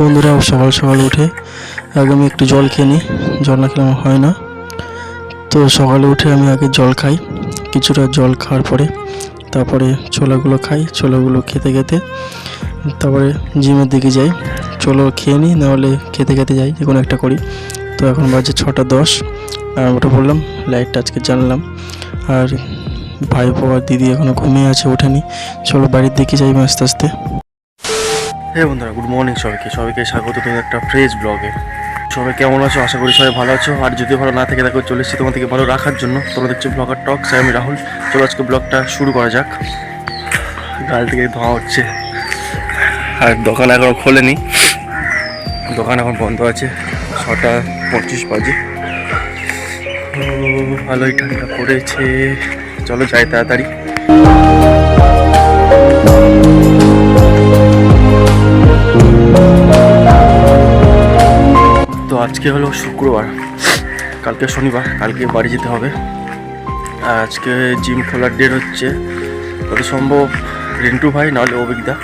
বন্ধুরা, সকাল সকাল উঠে আগে আমি একটু জল খেয়ে নিই। জল না খেলে হয় না। তো সকালে উঠে আমি আগে জল খাই। কিছুটা জল খাওয়ার পরে তারপরে ছোলাগুলো খাই। ছোলাগুলো খেতে খেতে তারপরে জিমের দিকে যাই। চলো খেয়ে নিই নাহলে খেতে খেতে যাই, যে কোনো একটা করি। তো এখন বাজে ছটা দশ। আর ওটা বললাম, লাইটটা আজকে জানলাম আর ভাই আর দিদি এখনও ঘুমিয়ে আছে, ওঠেনি। চলো বাড়ির দিকে যাই আস্তে আস্তে। হ্যাঁ বন্ধুরা গুড মর্নিং সবাইকে। সবাইকে স্বাগত তুমি একটা ফ্রেশ ব্লগে সবাই কেমন আছো? আশা করি সবাই ভালো আছো। আর যদি ভালো না থাকে, দেখো চলে এসেছি তোমাদেরকে ভালো রাখার জন্য। তোমরা দেখছ ব্লগার টক সাই আমি রাহুল। চলো আজকে ব্লগটা শুরু করা যাক। গাল থেকে ধোঁয়া হচ্ছে। আর দোকান এখনও খোলেনি। দোকান এখন বন্ধ আছে, ছটা পঁচিশ বাজে। ভালোই ঠান্ডা পড়েছে। চলো যাই তাড়াতাড়ি। আজকে হলো শুক্রবার। কালকে শনিবার, কালকে বাড়ি যেতে হবে। আর আজকে জিম খোলার ডেট হচ্ছে যত সম্ভব রিন্টু ভাই, নাহলে অভিজ্ঞতা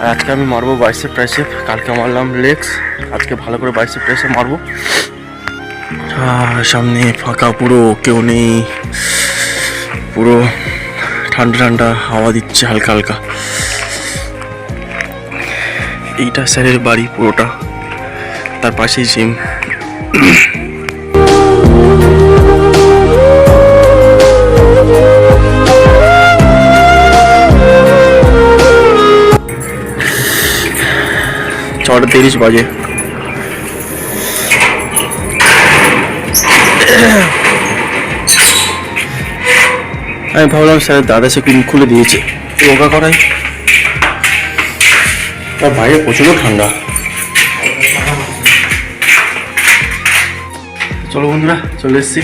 আর আজকে আমি মারবো বাইসেপ ট্রাইসেপ কালকে মারলাম লেগস আজকে ভালো করে বাইসেপ ট্রাইসেপ মারবো। সামনে ফাঁকা, পুরো কেউ নেই। পুরো ঠান্ডা ঠান্ডা হাওয়া দিচ্ছে হালকা হালকা। এইটা স্যারের বাড়ি পুরোটা। তার পাশেই জিম। ছটা তিরিশ বাজে। আমি ভাবলাম স্যার, দাদা সে কিন খুলে দিয়েছে। যোগা করাই। তার বাইরে প্রচুর ঠান্ডা। চলো বন্ধুরা চলে এসেছি।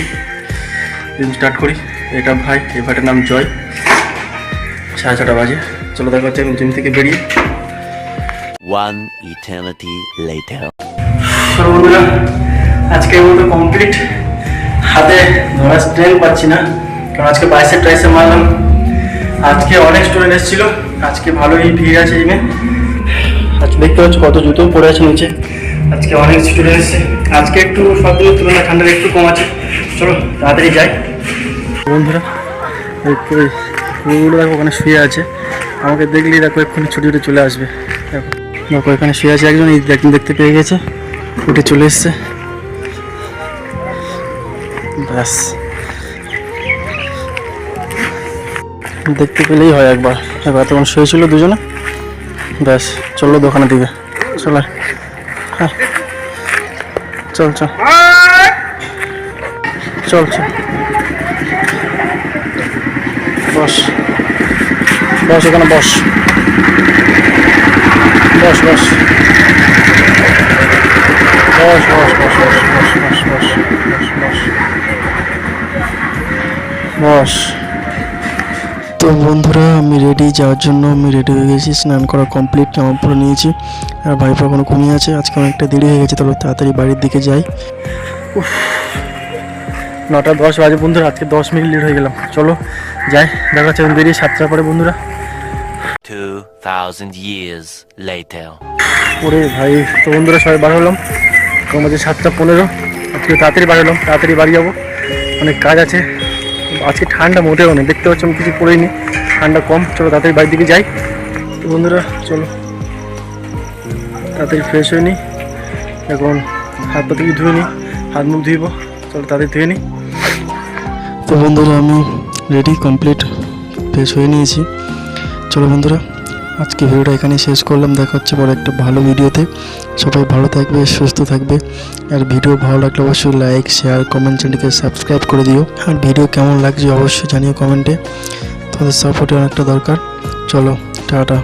স্টার্ট করি। এটা ভাই এই ভাইটার নাম জয়। সাড়ে ছটা বাজে। চলো দেখা হচ্ছে জিম থেকে বেরিয়ে। One eternity later. চলো বন্ধুরা আজকের মতো কমপ্লিট হাতে ধরা স্ট্রেন পাচ্ছি না। কারণ আজকে বাইসে ট্রাইসে মারলাম। আজকে অনেক স্টুডেন্ট এসেছিল। আজকে ভালোই ভিড় আছে জিমে আজকে দেখতে পাচ্ছ কত জুতো পড়ে আছে নিচে। আজকে অনেক স্টুডেন্ট এসেছে আজকে একটু সব দিনের তুলনায় একটু কম আছে। চলো, তাড়াতাড়ি যাই। বন্ধুরা পুরোগুলো দেখো ওখানে শুয়ে আছে। আমাকে দেখলেই দেখো এক্ষুনি ছুটি ছুটে চলে আসবে। দেখো দেখো এখানে শুয়ে আছে একজন একজন দেখতে পেয়ে গেছে। উঠে চলে এসছে। ব্যাস। দেখতে পেলেই হয় একবার। এবার তখন শুয়েছিল দুজনে। ব্যাস চলল দোকানের দিকে। চল। চল। চল চল। চল বস। বস, এখানে বস বস। বস বস বস বস বস বস বস বস বস। বস। তো বন্ধুরা আমি রেডি যাওয়ার জন্য আমি রেডি হয়ে গেছি। স্নান করা কমপ্লিট জামা পরে নিয়েছি। আর ভাইপো এখনও ঘুমিয়ে আছে আজকে অনেকটা দেরি হয়ে গেছে তবে তাড়াতাড়ি বাড়ির দিকে যাই। নটা দশ বাজে বন্ধুরা আজকে দশ মিনিট লেট হয়ে গেলাম। চলো যাই দেখা যাচ্ছে বেরিয়ে সাতটা পরে বন্ধুরা. ওরে ভাই তো বন্ধুরা সবাই বার হলাম। মাঝে সাতটা পনেরো আজকে তাড়াতাড়ি বার হলাম তাড়াতাড়ি বাড়ি যাব। অনেক কাজ আছে আজকে ঠান্ডা মোটেও নেই দেখতে পাচ্ছি আমি কিছু পড়িনি। ঠান্ডা কম, চলো তাড়াতাড়ি বাড়ির দিকে যাই। তো বন্ধুরা, চলো। তাড়াতাড়ি ফ্রেশ হয়ে নিই এখন হাত পা থেকে ধুয়ে নিই হাত মুখ ধুইব। চলো তাড়াতাড়ি ধুয়ে নিই তো বন্ধুরা, আমি রেডি কমপ্লিট ফ্রেশ হয়ে নিয়েছি। চলো বন্ধুরা। আজকে ভিডিওটা এখানে শেষ করলাম। দেখা হচ্ছে পরে একটা ভালো ভিডিওতে। সবাই ভালো থাকবে, সুস্থ থাকবে। আর ভিডিও ভালো লাগলে অবশ্যই লাইক শেয়ার কমেন্ট চ্যানেলকে সাবস্ক্রাইব করে দিও। আর ভিডিও কেমন লাগছে অবশ্যই জানিও কমেন্টে তোমাদের সাপোর্টে অনেকটা দরকার। চলো, টাটা।